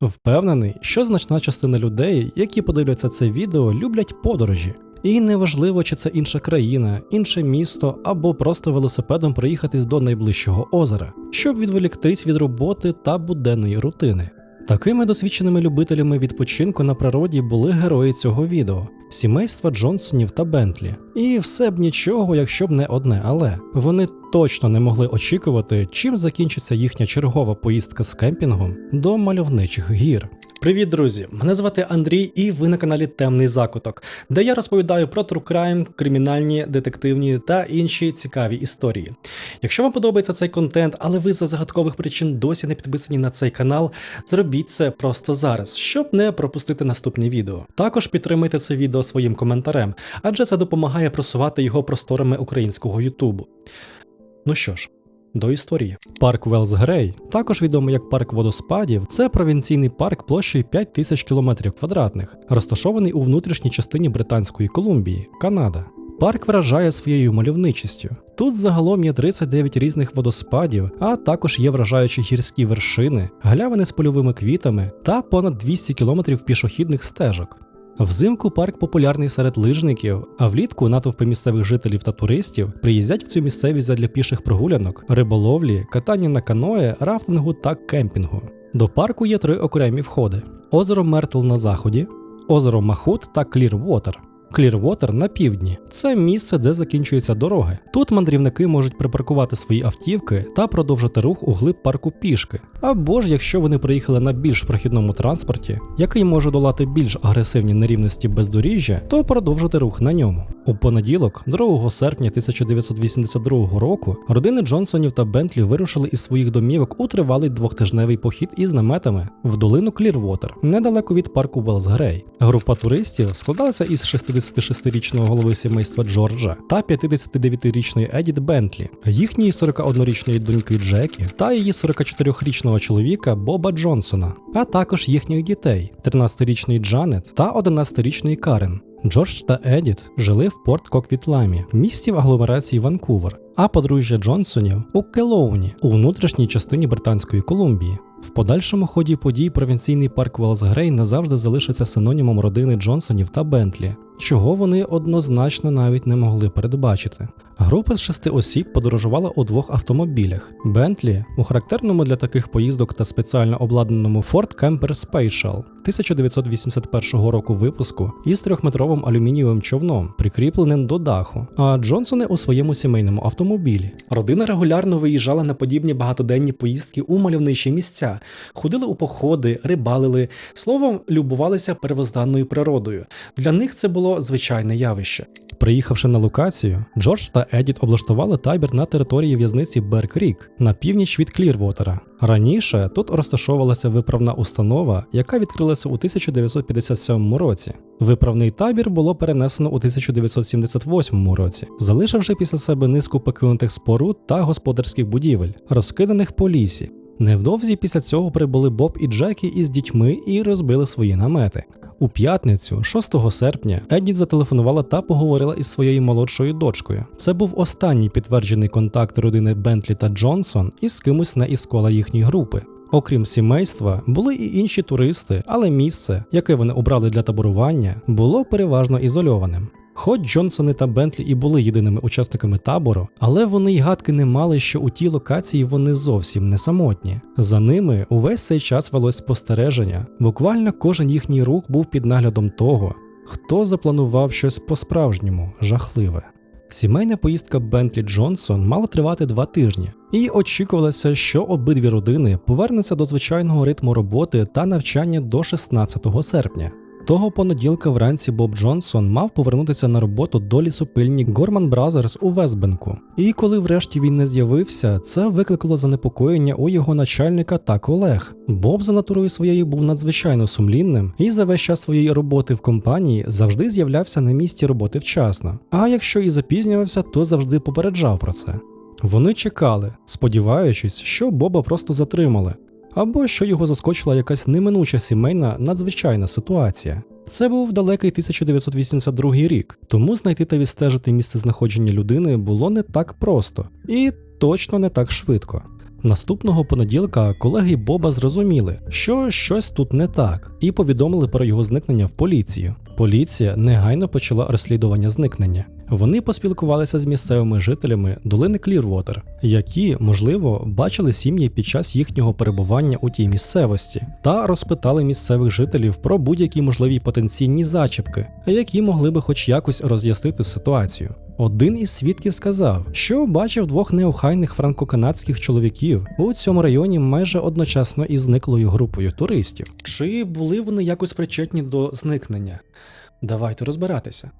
Впевнений, що значна частина людей, які подивляться це відео, люблять подорожі. І неважливо, чи це інша країна, інше місто або просто велосипедом приїхатись до найближчого озера, щоб відволіктись від роботи та буденної рутини. Такими досвідченими любителями відпочинку на природі були герої цього відео сімейства Джонсонів та Бентлі. І все б нічого, якщо б не одне, але вони точно не могли очікувати, чим закінчиться їхня чергова поїздка з кемпінгом до мальовничих гір. Привіт, друзі! Мене звати Андрій, і ви на каналі Темний Закуток, де я розповідаю про crime, кримінальні, детективні та інші цікаві історії. Якщо вам подобається цей контент, але ви за загадкових причин досі не підписані на цей канал, зробіть це просто зараз, щоб не пропустити наступні відео. Також підтримайте це відео своїм коментарем, адже це допомагає просувати його просторами українського Ютубу. Ну що ж. До історії. Парк Велс Грей, також відомий як парк водоспадів, це провінційний парк площею 5 тисяч кілометрів квадратних, розташований у внутрішній частині Британської Колумбії, Канада. Парк вражає своєю мальовничістю. Тут загалом є 39 різних водоспадів, а також є вражаючі гірські вершини, галявини з польовими квітами та понад 200 кілометрів пішохідних стежок. Взимку парк популярний серед лижників, а влітку натовпи місцевих жителів та туристів приїздять в цю місцевість задля піших прогулянок, риболовлі, катання на каное, рафтингу та кемпінгу. До парку є три окремі входи: озеро Мертл на заході, озеро Махут та Клірвотер. Клірвотер на півдні це місце, де закінчуються дороги. Тут мандрівники можуть припаркувати свої автівки та продовжити рух у глиб парку пішки. Або ж якщо вони приїхали на більш прохідному транспорті, який може долати більш агресивні нерівності бездоріжжя, то продовжити рух на ньому. У понеділок, 2 серпня 1982 року, родини Джонсонів та Бентлі вирушили із своїх домівок у тривалий двохтижневий похід із наметами в долину Клірвотер, недалеко від парку Велсгрей. Група туристів складалася із 66-річного голови сімейства Джорджа та 59-річної Едіт Бентлі, їхньої 41-річної доньки Джекі та її 44-річного чоловіка Боба Джонсона, а також їхніх дітей 13-річної Джанет та 11-річної Карен. Джордж та Едіт жили в Порт Коквітламі, місті в агломерації Ванкувер, а подружжя Джонсонів у Келоуні, у внутрішній частині Британської Колумбії. В подальшому ході подій провінційний парк Велсгрей назавжди залишиться синонімом родини Джонсонів та Бентлі, чого вони однозначно навіть не могли передбачити. Група з шести осіб подорожувала у двох автомобілях: Бентлі у характерному для таких поїздок та спеціально обладнаному Ford Camper Special 1981 року випуску із трьохметровим алюмінієвим човном, прикріпленим до даху. А Джонсони у своєму сімейному автомобілі. Родина регулярно виїжджала на подібні багатоденні поїздки у мальовничі місця, ходили у походи, рибалили, словом, любувалися первозданною природою. Для них це було звичайне явище. Приїхавши на локацію, Джордж та Едіт облаштували табір на території в'язниці Берк-Рік на північ від Клірвотера. Раніше тут розташовувалася виправна установа, яка відкрилася у 1957 році. Виправний табір було перенесено у 1978 році, залишивши після себе низку покинутих споруд та господарських будівель, розкиданих по лісі. Невдовзі після цього прибули Боб і Джекі із дітьми і розбили свої намети. У п'ятницю, 6 серпня, Едіт зателефонувала та поговорила із своєю молодшою дочкою. Це був останній підтверджений контакт родини Бентлі та Джонсон із кимось не із кола їхньої групи. Окрім сімейства, були і інші туристи, але місце, яке вони обрали для таборування, було переважно ізольованим. Хоч Джонсони та Бентлі і були єдиними учасниками табору, але вони й гадки не мали, що у тій локації вони зовсім не самотні. За ними увесь цей час велось спостереження. Буквально кожен їхній рух був під наглядом того, хто запланував щось по-справжньому жахливе. Сімейна поїздка Бентлі Джонсон мала тривати два тижні, і очікувалося, що обидві родини повернуться до звичайного ритму роботи та навчання до 16 серпня. Того понеділка вранці Боб Джонсон мав повернутися на роботу до лісопильні Горман Бразерс у Весбенку. І коли врешті він не з'явився, це викликало занепокоєння у його начальника та колег. Боб за натурою своєю був надзвичайно сумлінним і за весь час своєї роботи в компанії завжди з'являвся на місці роботи вчасно. А якщо і запізнювався, то завжди попереджав про це. Вони чекали, сподіваючись, що Боба просто затримали, або що його заскочила якась неминуча сімейна надзвичайна ситуація. Це був далекий 1982 рік, тому знайти та відстежити місце знаходження людини було не так просто і точно не так швидко. Наступного понеділка колеги Боба зрозуміли, що щось тут не так, і повідомили про його зникнення в поліцію. Поліція негайно почала розслідування зникнення. Вони поспілкувалися з місцевими жителями долини Клірвотер, які, можливо, бачили сім'ї під час їхнього перебування у тій місцевості, та розпитали місцевих жителів про будь-які можливі потенційні зачіпки, які могли би хоч якось роз'яснити ситуацію. Один із свідків сказав, що бачив двох неохайних франко-канадських чоловіків у цьому районі майже одночасно із зниклою групою туристів. Чи були вони якось причетні до зникнення? Давайте розбиратися.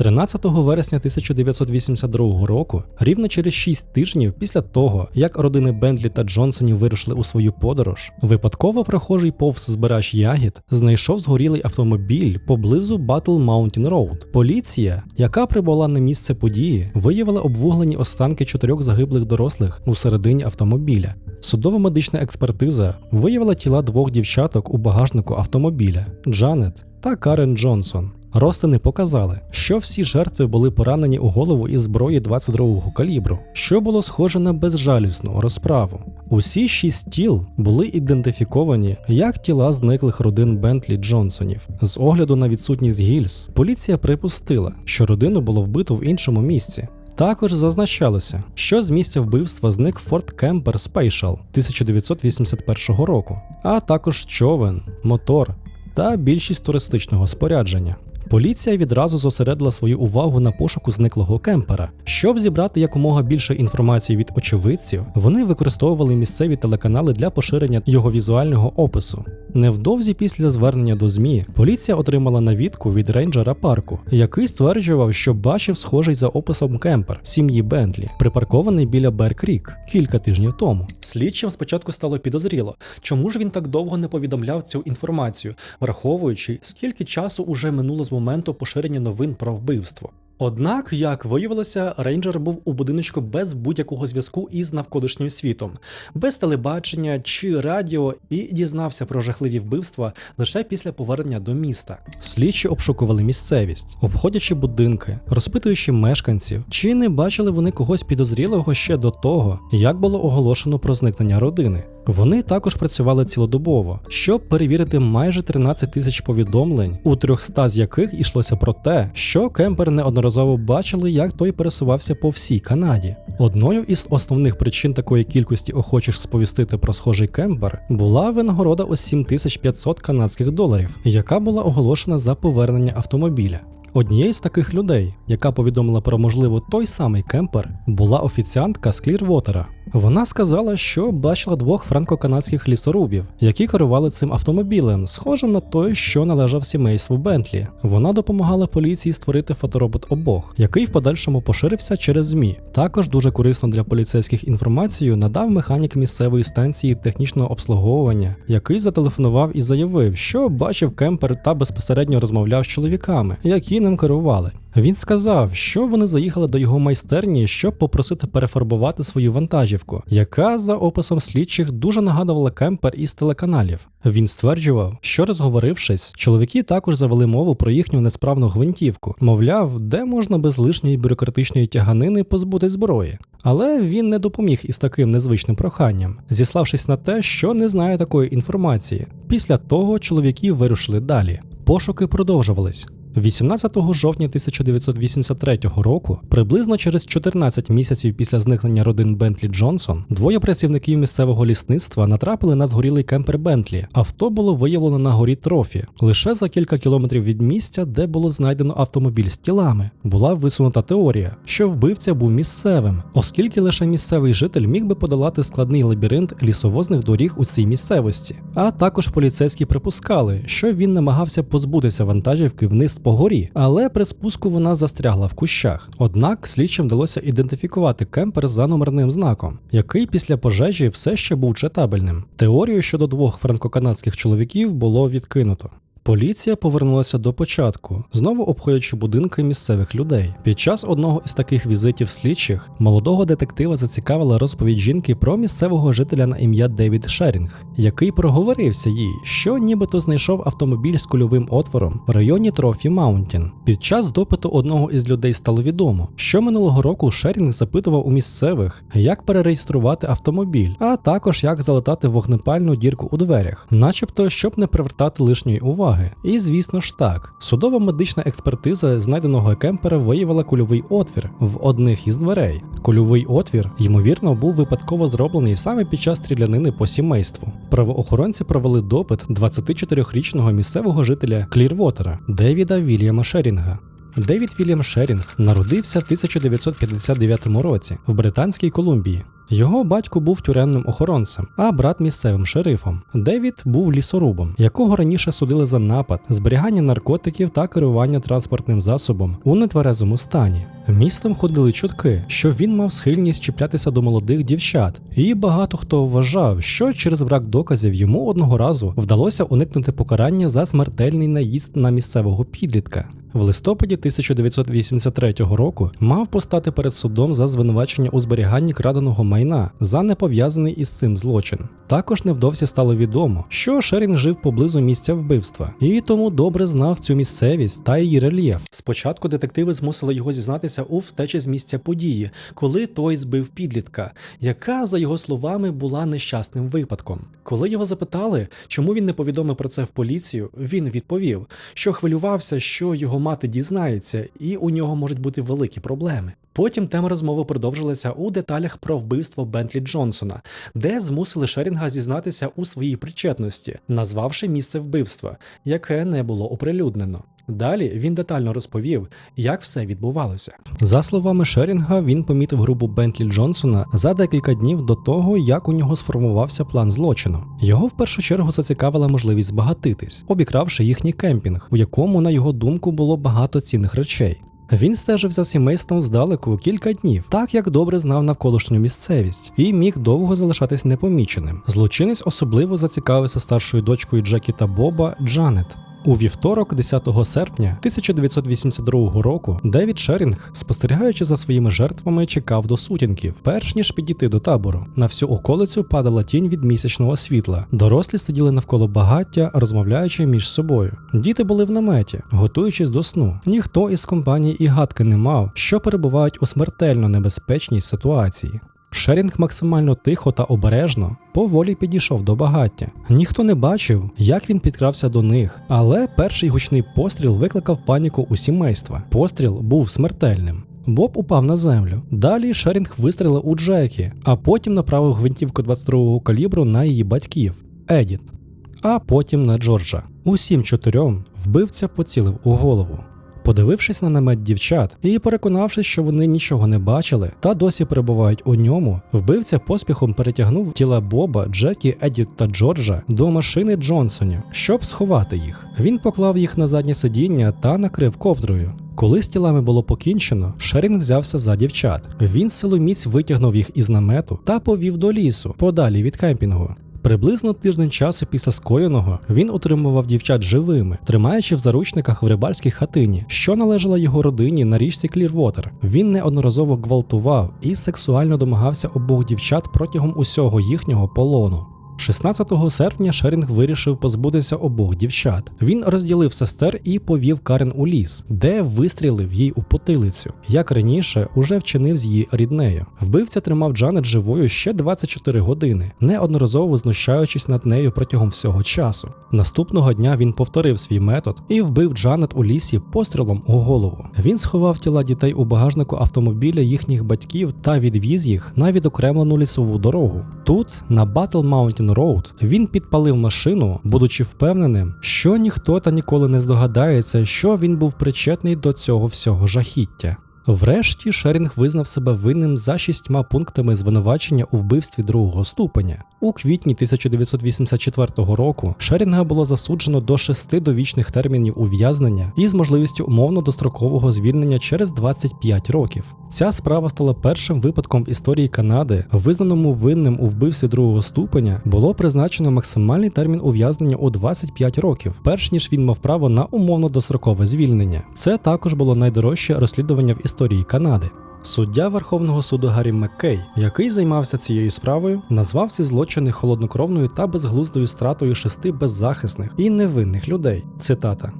13 вересня 1982 року, рівно через 6 тижнів після того, як родини Бендлі та Джонсонів вирушили у свою подорож, випадково прохожий повз збирач ягід знайшов згорілий автомобіль поблизу Battle Mountain Road. Поліція, яка прибула на місце події, виявила обвуглені останки чотирьох загиблих дорослих у середині автомобіля. Судова медична експертиза виявила тіла двох дівчаток у багажнику автомобіля Джанет та Карен Джонсон. Розтини показали, що всі жертви були поранені у голову із зброї 22-го калібру, що було схоже на безжалісну розправу. Усі шість тіл були ідентифіковані як тіла зниклих родин Бентлі Джонсонів. З огляду на відсутність гільз, поліція припустила, що родину було вбито в іншому місці. Також зазначалося, що з місця вбивства зник Форт Кемпер Спейшал 1981 року, а також човен, мотор та більшість туристичного спорядження. Поліція відразу зосередила свою увагу на пошуку зниклого кемпера. Щоб зібрати якомога більше інформації від очевидців, вони використовували місцеві телеканали для поширення його візуального опису. Невдовзі після звернення до ЗМІ поліція отримала навідку від рейнджера парку, який стверджував, що бачив схожий за описом кемпер сім'ї Бентлі, припаркований біля Бер-Крік кілька тижнів тому. Слідчим спочатку стало підозріло, чому ж він так довго не повідомляв цю інформацію, враховуючи, скільки часу уже минуло з моменту поширення новин про вбивство. Однак, як виявилося, рейнджер був у будиночку без будь-якого зв'язку із навколишнім світом, без телебачення чи радіо, і дізнався про жахливі вбивства лише після повернення до міста. Слідчі обшукували місцевість, обходячи будинки, розпитуючи мешканців, чи не бачили вони когось підозрілого ще до того, як було оголошено про зникнення родини. Вони також працювали цілодобово, щоб перевірити майже 13 тисяч повідомлень, у 300 з яких йшлося про те, що Кемпер неодноразово бачили, як той пересувався по всій Канаді. Одною із основних причин такої кількості охочих сповістити про схожий Кемпер була винагорода у 7500 канадських доларів, яка була оголошена за повернення автомобіля. Однією з таких людей, яка повідомила про можливо той самий кемпер, була офіціантка з Клірвотера. Вона сказала, що бачила двох франко-канадських лісорубів, які керували цим автомобілем, схожим на той, що належав сімейству Бентлі. Вона допомагала поліції створити фоторобот обох, який в подальшому поширився через ЗМІ. Також дуже корисно для поліцейських інформацію надав механік місцевої станції технічного обслуговування, який зателефонував і заявив, що бачив кемпер та безпосередньо розмовляв з чоловіками, які ним керували. Він сказав, що вони заїхали до його майстерні, щоб попросити перефарбувати свою вантажівку, яка за описом слідчих дуже нагадувала кемпер із телеканалів. Він стверджував, що розговорившись, чоловіки також завели мову про їхню несправну гвинтівку, мовляв, де можна без лишньої бюрократичної тяганини позбутись зброї. Але він не допоміг із таким незвичним проханням, зіславшись на те, що не знає такої інформації. Після того чоловіки вирушили далі. Пошуки продовжувались. 18 жовтня 1983 року, приблизно через 14 місяців після зникнення родин Бентлі Джонсон, двоє працівників місцевого лісництва натрапили на згорілий кемпер Бентлі. Авто було виявлено на горі Трофі, лише за кілька кілометрів від місця, де було знайдено автомобіль з тілами. Була висунута теорія, що вбивця був місцевим, оскільки лише місцевий житель міг би подолати складний лабіринт лісовозних доріг у цій місцевості. А також поліцейські припускали, що він намагався позбутися вантажівки вниз по горі, але при спуску вона застрягла в кущах. Однак слідчим вдалося ідентифікувати кемпер за номерним знаком, який після пожежі все ще був читабельним. Теорію щодо двох франко-канадських чоловіків було відкинуто. Поліція повернулася до початку, знову обходячи будинки місцевих людей. Під час одного із таких візитів слідчих молодого детектива зацікавила розповідь жінки про місцевого жителя на ім'я Девід Шерінг, який проговорився їй, що нібито знайшов автомобіль з кульовим отвором в районі Трофі Маунтін. Під час допиту одного із людей стало відомо, що минулого року Шерінг запитував у місцевих, як перереєструвати автомобіль, а також як залатати вогнепальну дірку у дверях, начебто, щоб не привертати лишньої уваги. І звісно ж так, судова медична експертиза знайденого кемпера виявила кульовий отвір в одних із дверей. Кульовий отвір, ймовірно, був випадково зроблений саме під час стрілянини по сімейству. Правоохоронці провели допит 24-річного місцевого жителя Клірвотера Девіда Вільяма Шерінга. Девід Вільям Шерінг народився в 1959 році в Британській Колумбії. Його батько був тюремним охоронцем, а брат місцевим шерифом. Девід був лісорубом, якого раніше судили за напад, зберігання наркотиків та керування транспортним засобом у нетверезому стані. Містом ходили чутки, що він мав схильність чіплятися до молодих дівчат, і багато хто вважав, що через брак доказів йому одного разу вдалося уникнути покарання за смертельний наїзд на місцевого підлітка. В листопаді 1983 року мав постати перед судом за звинувачення у зберіганні краденого майна за непов'язаний із цим злочин. Також невдовзі стало відомо, що Шерінг жив поблизу місця вбивства і тому добре знав цю місцевість та її рельєф. Спочатку детективи змусили його зізнатися у втечі з місця події, коли той збив підлітка, яка, за його словами, була нещасним випадком. Коли його запитали, чому він не повідомив про це в поліцію, він відповів, що хвилювався, що його мати дізнається, і у нього можуть бути великі проблеми. Потім тема розмови продовжилася у деталях про вбивство Бентлі Джонсона, де змусили Шерінга зізнатися у своїй причетності, назвавши місце вбивства, яке не було оприлюднено. Далі він детально розповів, як все відбувалося. За словами Шерінга, він помітив групу Бентлі Джонсона за декілька днів до того, як у нього сформувався план злочину. Його в першу чергу зацікавила можливість збагатитись, обікравши їхній кемпінг, у якому, на його думку, було багато цінних речей. Він стежив за сімейством здалеку кілька днів, так як добре знав навколишню місцевість, і міг довго залишатись непоміченим. Злочинець особливо зацікавився старшою дочкою Джекі та Боба Джанет. У вівторок, 10 серпня 1982 року, Девід Шерінг, спостерігаючи за своїми жертвами, чекав до сутінків, перш ніж підійти до табору. На всю околицю падала тінь від місячного світла. Дорослі сиділи навколо багаття, розмовляючи між собою. Діти були в наметі, готуючись до сну. Ніхто із компанії і гадки не мав, що перебувають у смертельно небезпечній ситуації. Шерінг максимально тихо та обережно поволі підійшов до багаття. Ніхто не бачив, як він підкрався до них, але перший гучний постріл викликав паніку у сімейства. Постріл був смертельним. Боб упав на землю. Далі Шерінг вистрілив у Джекі, а потім направив гвинтівку 22-го калібру на її батьків Едіт, а потім на Джорджа. Усім чотирьом вбивця поцілив у голову. Подивившись на намет дівчат і переконавшись, що вони нічого не бачили та досі перебувають у ньому, вбивця поспіхом перетягнув тіла Боба, Джекі, Едіт та Джорджа до машини Джонсонів, щоб сховати їх. Він поклав їх на заднє сидіння та накрив ковдрою. Коли з тілами було покінчено, Шерінг взявся за дівчат. Він силоміць витягнув їх із намету та повів до лісу, подалі від кемпінгу. Приблизно тиждень часу після скоєного він утримував дівчат живими, тримаючи в заручниках в рибальській хатині, що належала його родині на річці Клірвотер. Він неодноразово гвалтував і сексуально домагався обох дівчат протягом усього їхнього полону. 16 серпня Шерінг вирішив позбутися обох дівчат. Він розділив сестер і повів Карен у ліс, де вистрілив їй у потилицю. Як раніше, уже вчинив з її ріднею. Вбивця тримав Джанет живою ще 24 години, неодноразово знущаючись над нею протягом всього часу. Наступного дня він повторив свій метод і вбив Джанет у лісі пострілом у голову. Він сховав тіла дітей у багажнику автомобіля їхніх батьків та відвіз їх на відокремлену лісову дорогу. Тут, на Battle Mountain Road, він підпалив машину, будучи впевненим, що ніхто та ніколи не здогадається, що він був причетний до цього всього жахіття. Врешті Шерінг визнав себе винним за шістьма пунктами звинувачення у вбивстві другого ступеня. У квітні 1984 року Шерінга було засуджено до шести довічних термінів ув'язнення із можливістю умовно дострокового звільнення через 25 років. Ця справа стала першим випадком в історії Канади, визнаному винним у вбивстві другого ступеня, було призначено максимальний термін ув'язнення у 25 років, перш ніж він мав право на умовно дострокове звільнення. Це також було найдорожче розслідування в історії Канади. Суддя Верховного суду Гаррі Маккей, який займався цією справою, назвав ці злочини холоднокровною та безглуздою стратою шести беззахисних і невинних людей. Цитата.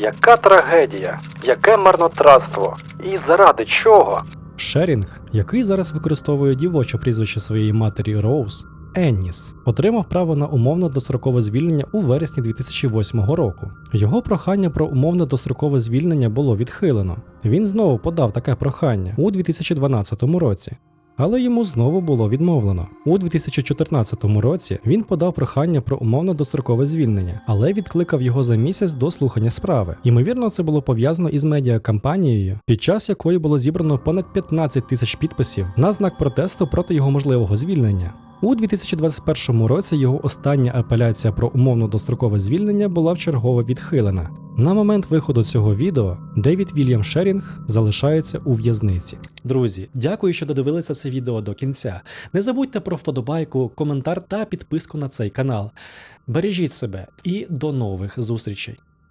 Яка трагедія, яке марнотратство, і заради чого? Шерінг, який зараз використовує дівоче прізвище своєї матері Роуз, Енніс, отримав право на умовно дострокове звільнення у вересні 2008 року. Його прохання про умовне дострокове звільнення було відхилено. Він знову подав таке прохання у 2012 році. Але йому знову було відмовлено. У 2014 році він подав прохання про умовно дострокове звільнення, але відкликав його за місяць до слухання справи. Ймовірно, це було пов'язано із медіакампанією, під час якої було зібрано понад 15 тисяч підписів на знак протесту проти його можливого звільнення. У 2021 році його остання апеляція про умовно дострокове звільнення була вчергово відхилена. На момент виходу цього відео Девід Вільям Шерінг залишається у в'язниці. Друзі, дякую, що додивилися це відео до кінця. Не забудьте про вподобайку, коментар та підписку на цей канал. Бережіть себе і до нових зустрічей!